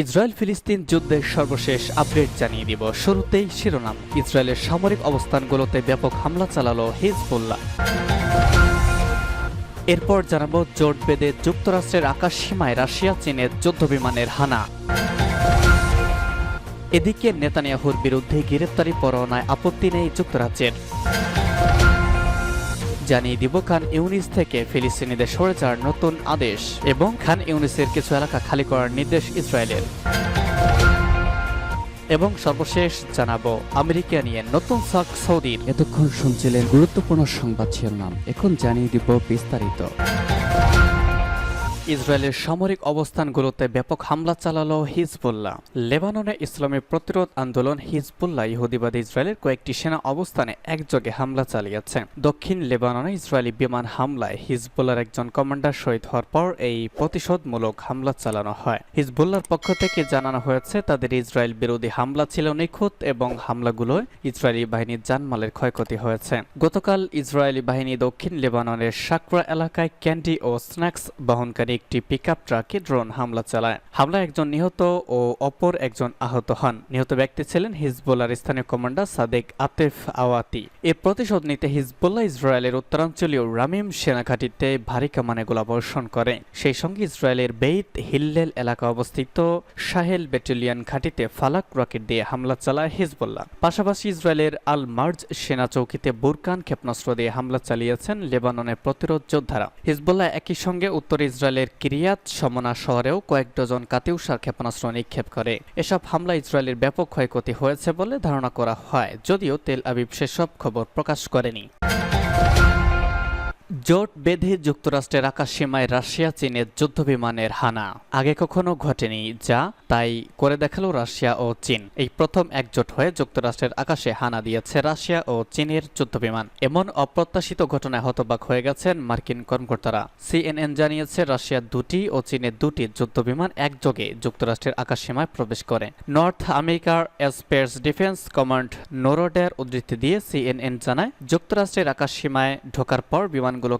Israel ফিলিস্তিন যুদ্ধের সর্বশেষ আপডেট জানিয়ে দিব। শুরুতেই শিরোনাম। ইসরায়েলের সামরিক অবস্থানগুলোতে ব্যাপক হামলা চালালো হিজবুল্লাহ। এরপর জানাব জোট বেঁধে যুক্তরাষ্ট্রের আকাশ সীমায় রাশিয়া, চীনের যুদ্ধ বিমানের হানা। এদিকে নেতানিয়াহুর বিরুদ্ধে গ্রেপ্তারি পরোয়ানায় আপত্তি নেই যুক্তরাজ্যের। জানিয়ে দিব খান ইউনিস থেকে ফিলিস্তিনিদের সরে যাওয়ার নতুন আদেশ এবং খান ইউনিসের কিছু এলাকা খালি করার নির্দেশ ইসরায়েলের। এবং সর্বশেষ জানাব, আমেরিকা নিয়ে নতুন সাক সৌদির। এতক্ষণ শুনছিলেন গুরুত্বপূর্ণ সংবাদ শিরোনাম। এখন জানিয়ে দিব বিস্তারিত। ইসরায়েলের সামরিক অবস্থানগুলোতে ব্যাপক হামলা চালালো হিজবুল্লাহ। লেবাননে ইসলামী প্রতিরোধ আন্দোলন হিজবুল্লাহ ইহুদিবাদী ইসরায়েলের কয়েকটি সেনা অবস্থানে একযোগে হামলা চালিয়েছে। দক্ষিণ লেবাননে ইসরায়েলি বিমান হামলায় হিজবুল্লার একজন কমান্ডার শহীদ হওয়ার পর এই প্রতিশোধমূলক হামলা চালানো হয়। হিজবুল্লার পক্ষ থেকে জানানো হয়েছে, তাদের ইসরায়েল বিরোধী হামলা ছিল নিখুঁত এবং হামলাগুলোয় ইসরায়েলি বাহিনীর জানমালের ক্ষয়ক্ষতি হয়েছে। গতকাল ইসরায়েলি বাহিনী দক্ষিণ লেবাননের সাকরা এলাকায় ক্যান্ডি ও স্ন্যাক্স বহনকারী একটি পিকআপ ট্রাকে ড্রোন হামলা চালায়। হামলায় একজন নিহত ও অপর একজন আহত হন। নিহত ব্যক্তি ছিলেন হিজবুল্লার স্থানীয় কমান্ডার সাদেক আতেফ আওয়াতি। এর প্রতিশোধ নিতে হিজবুল্লাহ ইসরায়েলের উত্তরাঞ্চলীয় রামিম সেনাঘাটিতে ভারী কামানে গোলাবর্ষণ করে। সেই সঙ্গে ইসরায়েলের বেইত হিল্লেল এলাকা অবস্থিত সাহেল ব্যাটালিয়ন ঘাটিতে ফালাক রকেট দিয়ে হামলা চালায় হিজবুল্লাহ। পাশাপাশি ইসরায়েলের আল মার্জ সেনা চৌকিতে বুরকান ক্ষেপণাস্ত্র দিয়ে হামলা চালিয়েছেন লেবাননের প্রতিরোধ যোদ্ধারা। হিজবুল্লাহ একই সঙ্গে উত্তর ইসরায়েলের কিরিয়াত সমনা শহরেও কয়েক ডজন কাতিউসার ক্ষেপণাস্ত্র নিক্ষেপ করে। এসব হামলা ইসরায়েলের ব্যাপক ক্ষয়ক্ষতি হয়েছে বলে ধারণা করা হয়, যদিও তেল আবিব সেসব খবর প্রকাশ করেনি। জোট বেঁধে যুক্তরাষ্ট্রের আকাশ সীমায় রাশিয়া, চীনের যুদ্ধ বিমানের হানা। আগে কখনো ঘটেনি যা, তাই করে দেখাল রাশিয়া ও চীন। এই প্রথম একজোট হয়ে যুক্তরাষ্ট্রের আকাশে হানা দিয়েছে রাশিয়া ও চীনের যুদ্ধ বিমান এমন অপ্রত্যাশিত ঘটনায় হতবাক হয়ে গেছেন মার্কিন কর্মকর্তারা। সিএনএন জানিয়েছে রাশিয়ার দুটি ও চীনের দুটি যুদ্ধ বিমান একযোগে যুক্তরাষ্ট্রের আকাশ সীমায় প্রবেশ করে। নর্থ আমেরিকার স্পেস ডিফেন্স কমান্ড নোরোডের উদ্ধৃতি দিয়ে সিএনএন জানায়, যুক্তরাষ্ট্রের আকাশ সীমায় ঢোকার পর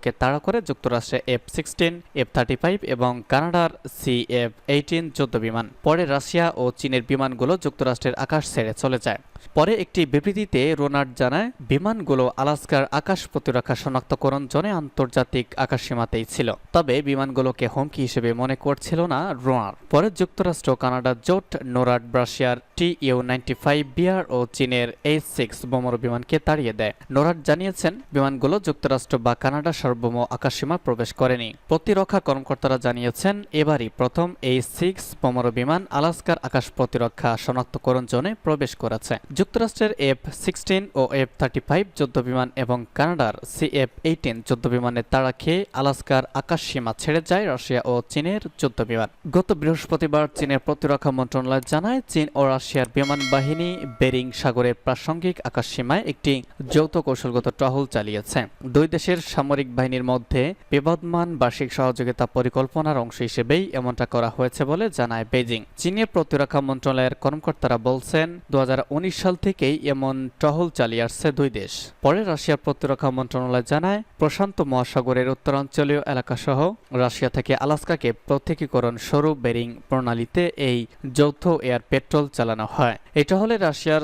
বিমানগুলোকে তাড়া করে যুক্তরাষ্ট্রে F sixteen F thirty five এবং কানাডার সি এফ এইটিন যুদ্ধ বিমান পরে রাশিয়া ও চীনের বিমানগুলো যুক্তরাষ্ট্রের আকাশ ছেড়ে চলে যায়। পরে একটি বিবৃতিতে রোনাল্ড জানায়, বিমানগুলো আলাস্কার আকাশ প্রতিরক্ষা শনাক্তকরণ জনে আন্তর্জাতিক আকাশ সীমাতেই ছিল। তবে বিমানগুলোকে হুমকি হিসেবে মনে করছিল না রোনার পরে যুক্তরাষ্ট্র কানাডা জোট, নোরাড রাশিয়ার T U ninety five BR ও চীনের এইচ সিক্স বোমর বিমানকে তাড়িয়ে দেয়। নোরাড জানিয়েছেন, বিমানগুলো যুক্তরাষ্ট্র বা কানাডা সার্বভৌম আকাশসীমা প্রবেশ করেনি। প্রতিরক্ষা কর্মকর্তারা জানিয়েছেন, এবারই প্রথম এই সিক্স বোমর বিমান আলাস্কার আকাশ প্রতিরক্ষা শনাক্তকরণ জোনে প্রবেশ করেছে। যুক্তরাষ্ট্রের এফ সিক্সটিন ও এফ থার্টি ফাইভ যুদ্ধ বিমান এবং কানাডার সি এফ এইটিন যুদ্ধ বিমানের তাড়া খেয়ে আলাস্কার আকাশ সীমা ছেড়ে যায় রাশিয়া ও চীনের যুদ্ধ বিমান গত বৃহস্পতিবার চীনের প্রতিরক্ষা মন্ত্রণালয় জানায়, চীন ও রাশিয়ার বিমান বাহিনী বেরিং সাগরের প্রাসঙ্গিক আকাশ সীমায় একটি যৌথ কৌশলগত টহল চালিয়েছে। দুই দেশের সামরিক বাহিনীর মধ্যে বিবাদমান বার্ষিক সহযোগিতা পরিকল্পনার অংশ হিসেবেই এমনটা করা হয়েছে বলে জানায় বেজিং চীনের প্রতিরক্ষা মন্ত্রণালয়ের কর্মকর্তারা বলছেন দু হাজার উনিশ সাল থেকেই এমন টহল চালিয়ে আসছে দুই দেশ। পরে রাশিয়ার প্রতিরক্ষা মন্ত্রণালয় জানায়, প্রশান্ত মহাসাগরের উত্তরাঞ্চলীয় এলাকাসহ রাশিয়া থেকে আলাস্কাকে প্রত্যেকীকরণ সরু বেরিং প্রণালীতে এই যৌথ এয়ার পেট্রোল চালানো হয়। এই টহলে রাশিয়ার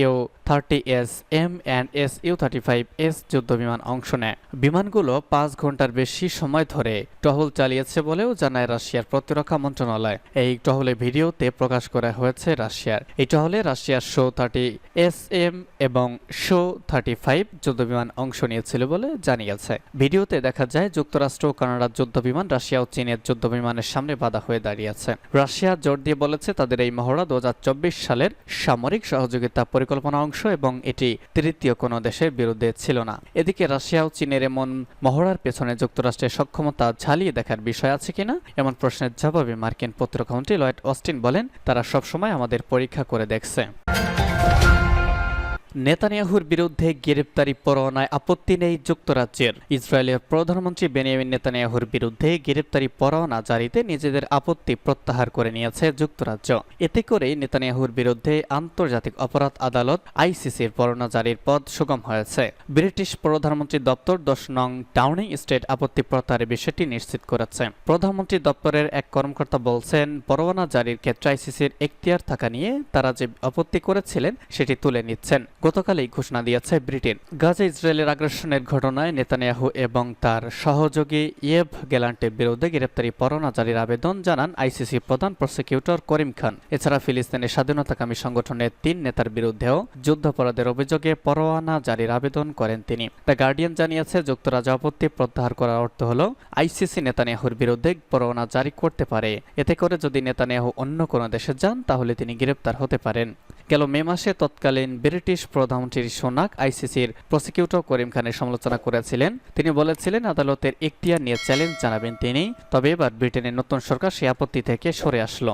U thirty S, M and S U thirty five S যুদ্ধ বিমান অংশ নেয়। বিমানগুলো পাঁচ ঘণ্টার বেশি সময় ধরে টহল চালিয়েছে বলেও জানায় রাশিয়ার প্রতিরক্ষা মন্ত্রণালয়। এই টহলে ভিডিওতে প্রকাশ করা হয়েছে রাশিয়ার। এই টহলে রাশিয়ার শো থার্টি এস এম এবং শো থার্টি ফাইভ যুদ্ধ বিমান অংশ নিয়েছিল বলে জানিয়েছে। ভিডিওতে দেখা যায়, যুক্তরাষ্ট্র ও কানাডার যুদ্ধ বিমান রাশিয়া ও চীনের যুদ্ধ বিমানের সামনে বাধা হয়ে দাঁড়িয়েছে। রাশিয়া জোর দিয়ে বলেছে, তাদের এই মহড়া দু সালের সামরিক সহযোগিতা পরিকল্পনা অংশ এবং এটি তৃতীয় কোনো দেশের বিরুদ্ধে ছিল না। এদিকে রাশিয়া ও চীনের এমন মহড়ার পেছনে যুক্তরাষ্ট্রের সক্ষমতা ঝালিয়ে দেখার বিষয় আছে কিনা, এমন প্রশ্নের জবাবে মার্কিন প্রতিরক্ষামন্ত্রী লয়েড অস্টিন বলেন, তারা সবসময় আমাদের পরীক্ষা করে দেখছে। নেতানিয়াহুর বিরুদ্ধে গ্রেপ্তারি পরোয়ানায় আপত্তি নেই যুক্তরাজ্যের। ইসরায়েলের প্রধানমন্ত্রী বেনিয়ামিন নেতানিয়াহুর বিরুদ্ধে গ্রেপ্তারি পরোয়ানা জারিতে নিজেদের আপত্তি প্রত্যাহার করে নিয়েছে যুক্তরাজ্য। এতে করে নেতানিয়াহুর বিরুদ্ধে আন্তর্জাতিক অপরাধ আদালত আইসিসির পরোয়ানা জারির পথ সুগম হয়েছে। ব্রিটিশ প্রধানমন্ত্রী দপ্তর দশ নং ডাউনিং স্টেট আপত্তি প্রত্যাহারের বিষয়টি নিশ্চিত করেছে। প্রধানমন্ত্রী দপ্তরের এক কর্মকর্তা বলছেন, পরোয়ানা জারির ক্ষেত্রে আইসিসির এখতিয়ার থাকা নিয়ে তারা যে আপত্তি করেছিলেন, সেটি তুলে নিচ্ছেন। গতকালই ঘোষণা দিয়েছে ব্রিটেন। গাজা ইসরায়েলের আগ্রাসনের ঘটনায় নেতানিয়াহু এবং তার সহযোগী ইয়েভ গ্যালান্টের বিরুদ্ধে গ্রেপ্তারি পরোয়ানা জারির আবেদন জানান আইসিসি প্রধান প্রসিকিউটর করিম খান। এছাড়া ফিলিস্তিনের স্বাধীনতাকামী সংগঠনের তিন নেতার বিরুদ্ধেও যুদ্ধাপরাধের অভিযোগে পরোয়ানা জারির আবেদন করেন তিনি। দ্য গার্ডিয়ান জানিয়েছে, যুক্তরাজ্য আপত্তি প্রত্যাহার করার অর্থ হল, আইসিসি নেতানিয়াহুর বিরুদ্ধে পরোয়ানা জারি করতে পারে। এতে করে যদি নেতানিয়াহু অন্য কোনো দেশে যান, তাহলে তিনি গ্রেপ্তার হতে পারেন। গেল মে মাসে তৎকালীন ব্রিটিশ প্রধানমন্ত্রী সোনাক আইসিসির প্রসিকিউটর করিম খানের সমালোচনা করেছিলেন। তিনি বলেছিলেন, আদালতের এখতিয়ার নিয়ে চ্যালেঞ্জ জানাবেন তিনি। তবে এবার ব্রিটেনের নতুন সরকার সেই আপত্তি থেকে সরে আসলো।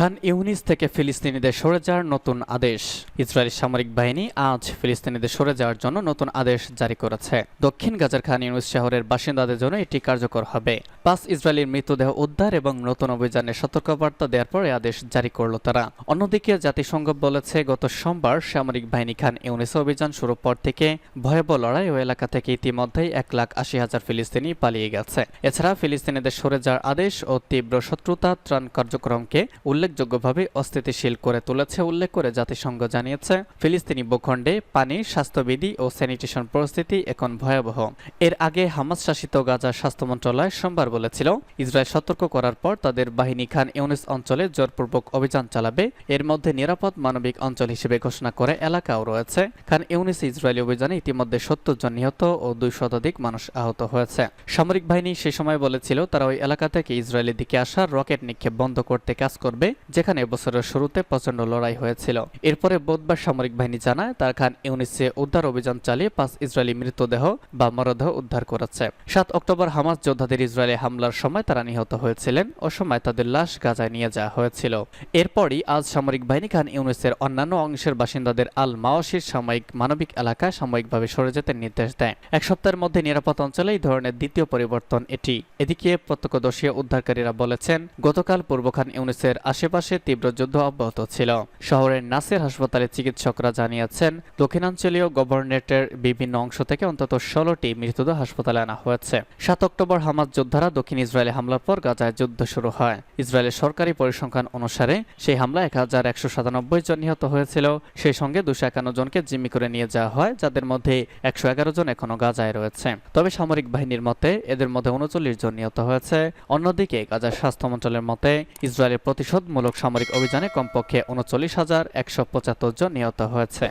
খান ইউনিস থেকে ফিলিস্তিনিদের সরে যাওয়ার নতুন আদেশ। ইসরায়েলি সামরিক বাহিনী আজ ফিলিস্তিনিদের সরে যাওয়ার জন্য নতুন আদেশ জারি করেছে। দক্ষিণ গাজার খান ইউনিস শহরের বাসিন্দাদের জন্য এটি কার্যকর হবে। পাঁচ ইসরায়েলির মৃতদেহ উদ্ধার এবং নতুন অভিযানের সতর্কবার্তা দেওয়ার পরে আদেশ জারি করল তারা। অন্যদিকে জাতিসংঘ বলেছে, গত সোমবার সামরিক বাহিনী খান ইউনিস অভিযান শুরুর পর থেকে ভয়াবহ লড়াই ও এলাকা থেকে ইতিমধ্যেই এক লাখ আশি হাজার ফিলিস্তিনি পালিয়ে গেছে। এছাড়া ফিলিস্তিনিদের সরে যাওয়ার আদেশ ও তীব্র শত্রুতা ত্রাণ কার্যক্রমকে উল্লেখযোগ্যভাবে অস্থিতিশীল করে তুলেছে উল্লেখ করে জাতিসংঘ জানিয়েছে। ফিলিস্তিনি ভূখণ্ডে পানি, স্বাস্থ্যবিধি ও স্যানিটেশন পরিস্থিতি এখন ভয়াবহ। এর আগে হামাস শাসিত গাজা স্বাস্থ্য মন্ত্রণালয় সোমবার বলেছিল, ইসরায়েল সতর্ক করার পর তাদের বাহিনী খান ইউনিস অঞ্চলে জোরপূর্বক অভিযান চালাবে। এর মধ্যে নিরাপদ মানবিক অঞ্চল হিসেবে ঘোষণা করে এলাকাও রয়েছে। খান ইউনিস ইসরায়েলি অভিযানে ইতিমধ্যে সত্তর জন নিহত ও দুই শতাধিক মানুষ আহত হয়েছে। সামরিক বাহিনী সে সময় বলেছিল, তারা ওই এলাকা থেকে ইসরায়েলের দিকে আসা রকেট নিক্ষেপ বন্ধ করতে কাজ করবে। যেখানে বছরের শুরুতে প্রচণ্ড লড়াই হয়েছিল। এরপরে বুধবার সামরিক বাহিনী জানায়, তার খান ইউনিসে উদ্ধার অভিযান চালিয়ে পাঁচ ইসরায়েলি মৃতদেহ বা মরদেহ উদ্ধার করেছে। সাত অক্টোবর হামাস যোদ্ধাদের ইসরায়েলে হামলার সময় তারা নিহত হয়েছিলেন ও সময় তাদের লাশ গাজায় নিয়ে যাওয়া হয়েছিল। এরপরই আজ সামরিক বাহিনী খান ইউনিসের অন্যান্য অংশের বাসিন্দাদের আল মাওয়াসির সাময়িক মানবিক এলাকায় সাময়িকভাবে সরে যেতে নির্দেশ দেয়। এক সপ্তাহের মধ্যে নিরাপদ অঞ্চলে এই ধরনের দ্বিতীয় পরিবর্তন এটি। এদিকে প্রত্যক্ষদর্শী উদ্ধারকারীরা বলেছেন, গতকাল পূর্ব খান ইউনিসের আশেপাশে তীব্র যুদ্ধ অব্যাহত ছিল। শহরের নাসের হাসপাতালে চিকিৎসকরা জানিয়েছেন, দক্ষিণাঞ্চলীয় গভর্নরেটের বিভিন্ন অংশ থেকে অন্তত ষোলোটি মৃতদেহ হাসপাতালে আনা হয়েছে। সাত অক্টোবর হামাজ যোদ্ধারা দক্ষিণ ইসরায়েলে হামলার পর গাজায় যুদ্ধ শুরু হয়। ইসরায়েলের সরকারি পরিসংখ্যান অনুসারে, সেই হামলা এক হাজার একশো সাতানব্বই জন নিহত হয়েছিল। সেই সঙ্গে দুশো একান্ন জনকে জিম্মি করে নিয়ে যাওয়া হয়, যাদের মধ্যে একশো এগারো জন এখনও গাজায় রয়েছে। তবে সামরিক বাহিনীর মতে, এদের মধ্যে উনচল্লিশ জন নিহত হয়েছে। অন্যদিকে গাজার স্বাস্থ্য মন্ত্রণালয়ের মতে, ইসরায়েলের প্রতিশোধমূলক সামরিক অভিযানে কমপক্ষে উনচল্লিশ হাজার একশো পঁচাত্তর জন নিহত হয়েছে।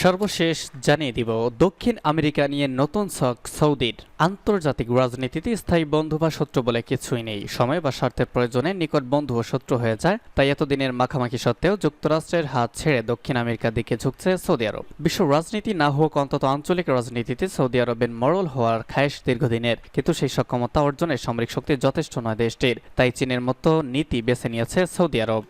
সর্বশেষ জানিয়ে দিব, দক্ষিণ আমেরিকা নিয়ে নতুন ছক সৌদির আন্তর্জাতিক রাজনীতিতে স্থায়ী বন্ধু বা শত্রু বলে কিছুই নেই। সময় বা স্বার্থের প্রয়োজনে নিকট বন্ধু ও শত্রু হয়ে যায়, তাই এতদিনের মাখামাখি সত্ত্বেও যুক্তরাষ্ট্রের হাত ছেড়ে দক্ষিণ আমেরিকার দিকে ঝুঁকছে সৌদি আরব। বিশ্ব রাজনীতি না হোক অন্তত আঞ্চলিক রাজনীতিতে সৌদি আরবের মরল হওয়ার খায়েশ দীর্ঘদিনের, কিন্তু সেই সক্ষমতা অর্জনে সামরিক শক্তি যথেষ্ট নয় দেশটির, তাই চীনের মতো নীতি বেছে নিয়েছে সৌদি আরব।